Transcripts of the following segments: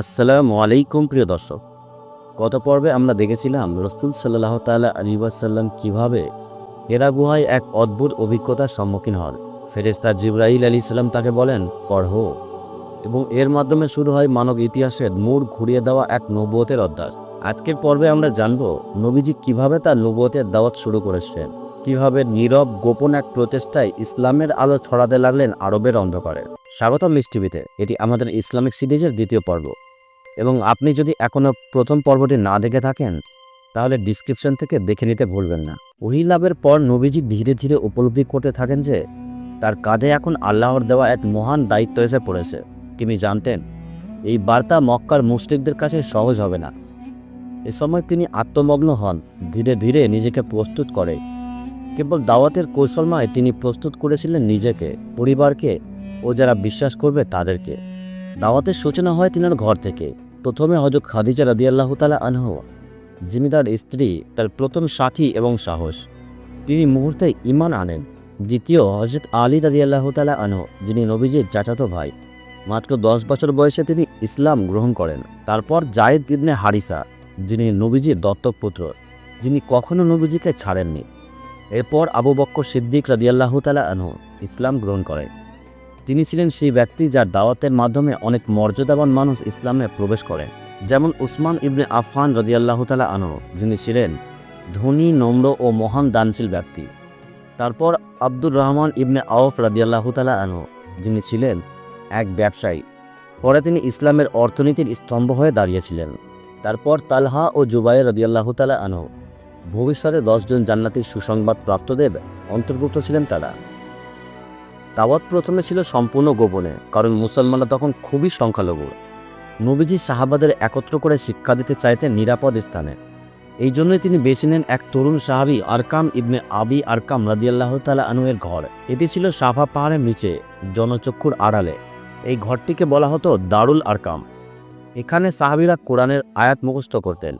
আসসালামু আলাইকুম প্রিয় দর্শক, গত পর্বে আমরা দেখেছিলাম রসুল সাল্লাহ তাল্লাহ আলী ওয়াসাল্লাম কীভাবে হেরা গুহায় এক অদ্ভুত অভিজ্ঞতার সম্মুখীন হন। ফেরেস্তা জিব্রাহিল আলী সাল্লাম তাকে বলেন পড়হো এবং এর মাধ্যমে শুরু হয় মানব ইতিহাসের মোড় ঘুরিয়ে দেওয়া এক নবুয়তের অধ্যায়। আজকের পর্বে আমরা জানব নবীজি কীভাবে তার নবুয়তের দাওয়াত শুরু করেছিলেন কীভাবে নীরব, গোপন এক প্রচেষ্টায় ইসলামের আলো ছড়াতে লাগলেন আরবের অন্ধকারে। স্বাগতম মিস টিভিতে, এটি আমাদের ইসলামিক সিরিজের দ্বিতীয় পর্ব। এবং আপনি যদি এখনও প্রথম পর্বটি না দেখে থাকেন, তাহলে ডিসক্রিপশন থেকে দেখে নিতে ভুলবেন না। ওহি লাভের পর নবীজি ধীরে ধীরে উপলব্ধি করতে থাকেন যে, তার কাঁধে এখন আল্লাহর দেওয়া এক মহান দায়িত্ব এসে পড়েছে। তিনি জানতেন, এই বার্তা মক্কার মুসলিকদের কাছে সহজ হবে না। এ সময় তিনি আত্মমগ্ন হন, ধীরে ধীরে নিজেকে প্রস্তুত করে। কেবল দাওয়াতের কৌশলময় তিনি প্রস্তুত করেছিলেন নিজেকে, পরিবারকে ও যারা বিশ্বাস করবে তাদেরকে। দাওয়াতের সূচনা হয় তিনার ঘর থেকে। প্রথমে হজরত খাদিজা রাদিয়াল্লাহ তালা আনহ, যিনি তার স্ত্রী, তার প্রথম সাথী এবং সাহস। তিনি মুহূর্তে ইমান আনেন। দ্বিতীয় হজরত আলী রাদিয়াল্লাহ তালা আনহ, যিনি নবীজির চাচাতো ভাই। মাত্র দশ বছর বয়সে তিনি ইসলাম গ্রহণ করেন। তারপর জায়েদ ইবনে হারিসা, যিনি নবীজির দত্তক পুত্র, যিনি কখনো নবীজিকে ছাড়েননি। এরপর আবু বক্কর সিদ্দিক রাদিয়াল্লাহ তালা আনহ ইসলাম গ্রহণ করেন। তিনি ছিলেন সেই ব্যক্তি যার দাওয়াতের মাধ্যমে অনেক মর্যাদাবান মানুষ ইসলামে প্রবেশ করেন যেমন উসমান ইবনে আফফান রদিয়াল্লাহ তালা আনহু, যিনি ছিলেন ধনী, নম্র ও মহান দানশীল ব্যক্তি। তারপর আব্দুর রহমান ইবনে আউফ রাদিয়াল্লাহ তালা আনহু, যিনি ছিলেন এক ব্যবসায়ী। পরে তিনি ইসলামের অর্থনীতির স্তম্ভ হয়ে দাঁড়িয়েছিলেন। তারপর তালহা ও জুবাই রদিয়াল্লাহ তালা আনহু, ভবিষ্যতে দশজন জান্নাতির সুসংবাদ প্রাপ্তদের অন্তর্ভুক্ত ছিলেন তারা। দাওয়াত প্রথমে ছিল সম্পূর্ণ গোপনে, কারণ মুসলমানরা তখন খুবই সংখ্যালঘু। নবীজি সাহাবাদের একত্র করে শিক্ষা দিতে চাইতেন নিরাপদ স্থানে। এই জন্যই তিনি বেছে নেন এক তরুণ সাহাবি আরকাম ইবনে আবি আরকাম রাদিয়াল্লাহ তালা আনুয়ের ঘর। এটি ছিল সাফা পাহাড়ের নিচে, জনচক্ষুর আড়ালে। এই ঘরটিকে বলা হতো দারুল আরকাম। এখানে সাহাবিরা কোরআনের আয়াত মুখস্থ করতেন।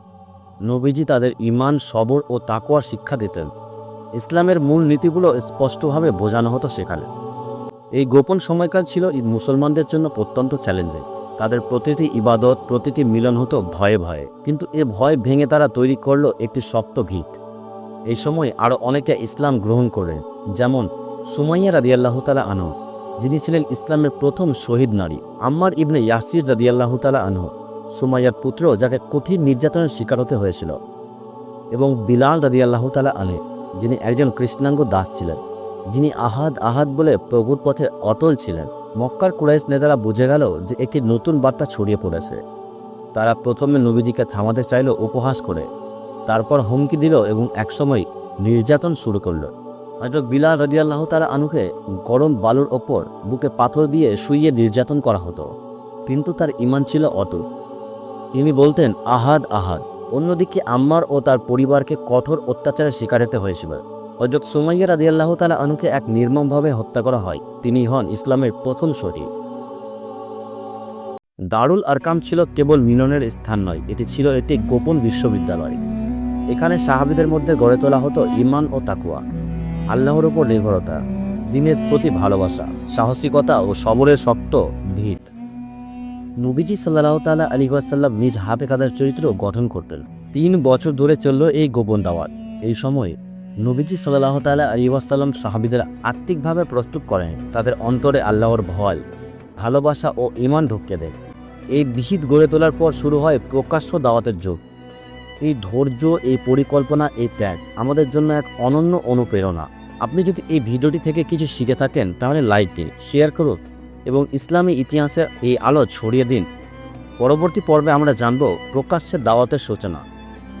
নবীজি তাদের ইমান সবর ও তাকুয়ার শিক্ষা দিতেন। ইসলামের মূল নীতিগুলো স্পষ্টভাবে বোঝানো হতো সেখানে। এই গোপন সময়কাল ছিল ঈদ মুসলমানদের জন্য অত্যন্ত চ্যালেঞ্জিং তাদের প্রতিটি ইবাদত, প্রতিটি মিলন হতো ভয়ে ভয়ে। কিন্তু এ ভয় ভেঙে তারা তৈরি করল একটি শক্ত ভিত। এই সময় আরও অনেকে ইসলাম গ্রহণ করেন যেমন সুমাইয়া রাদিয়াল্লাহ তালা আনহ, যিনি ছিলেন ইসলামের প্রথম শহীদ নারী। আম্মার ইবনে ইয়াসির রাদিয়াল্লাহ তালা আনহ, সুমাইয়ার পুত্র যাকে কঠিন নির্যাতনের শিকার হতে হয়েছিল। এবং বিলাল রাদিয়াল্লাহ তালা আনে যিনি একজন কৃষ্ণাঙ্গ দাস ছিলেন। যিনি আহাদ আহাদ বলে প্রভুর পথে অটল ছিলেন, মক্কার কুরাইশ নেতারা বুঝে গেল যে একটি নতুন বার্তা ছড়িয়ে পড়েছে। তারা প্রথমে নবীজিকে থামাতে চাইল উপহাস করে, তারপর হুমকি দিল এবং একসময় নির্যাতন শুরু করল। হজরত বিলাল রদিয়াল্লাহ তারা আনুকে গরম বালুর ওপর বুকে পাথর দিয়ে শুইয়ে নির্যাতন করা হতো, কিন্তু তার ইমান ছিল অটুট তিনি বলতেন, আহাদ আহাদ। অন্যদিকে আম্মার ও তার পরিবারকে কঠোর অত্যাচারের শিকার হতে হয়েছিল। হজরত সুমাইয়া রাদিয়াল্লাহ তালা আনুকে এক নির্মমভাবে হত্যা করা হয়। তিনি হন ইসলামের প্রথম শরীর দারুল আরকাম ছিল কেবল মিলনের স্থান নয়, এটি ছিল একটি গোপন বিশ্ববিদ্যালয়। এখানে সাহাবিদের মধ্যে গড়ে তোলা হতো ইমান ও তাকুয়া আল্লাহর ওপর নির্ভরতা, দিনের প্রতি ভালোবাসা, সাহসিকতা ও সবরের শক্ত ভিত। নবীজি সাল্লাহ তালা আলী ওয়াসাল্লাম নিজ হাতে কাদার চরিত্র গঠন করতেন। তিন বছর ধরে চলল এই গোপন দাওয়াত। এই সময় নবীজি সাল্লাহ তালা আলী ওয়াসাল্লাম সাহাবিদের আত্মিকভাবে প্রস্তুত করেন। তাদের অন্তরে আল্লাহর ভয়, ভালোবাসা ও ইমান ঢুকিয়ে দেয়। এই বিহিত গড়ে তোলার পর শুরু হয় প্রকাশ্য দাওয়াতের যুগ। এই ধৈর্য, এই পরিকল্পনা, এই ত্যাগ আমাদের জন্য এক অনন্য অনুপ্রেরণা। আপনি যদি এই ভিডিওটি থেকে কিছু শিখে থাকেন, তাহলে লাইক দিন, শেয়ার করুন এবং ইসলামী ইতিহাসে এই আলো ছড়িয়ে দিন। পরবর্তী পর্বে আমরা জানব প্রকাশ্যে দাওয়াতের সূচনা।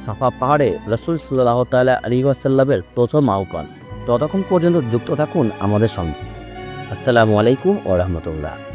সাফা পাহাড়ে রসুল সাল্লাহ তালা আলী ওয়াসাল্লামের প্রথম আহ্বান। ততক্ষণ পর্যন্ত যুক্ত থাকুন আমাদের সঙ্গে। আসসালামু আলাইকুম ও রহমতুল্লাহ।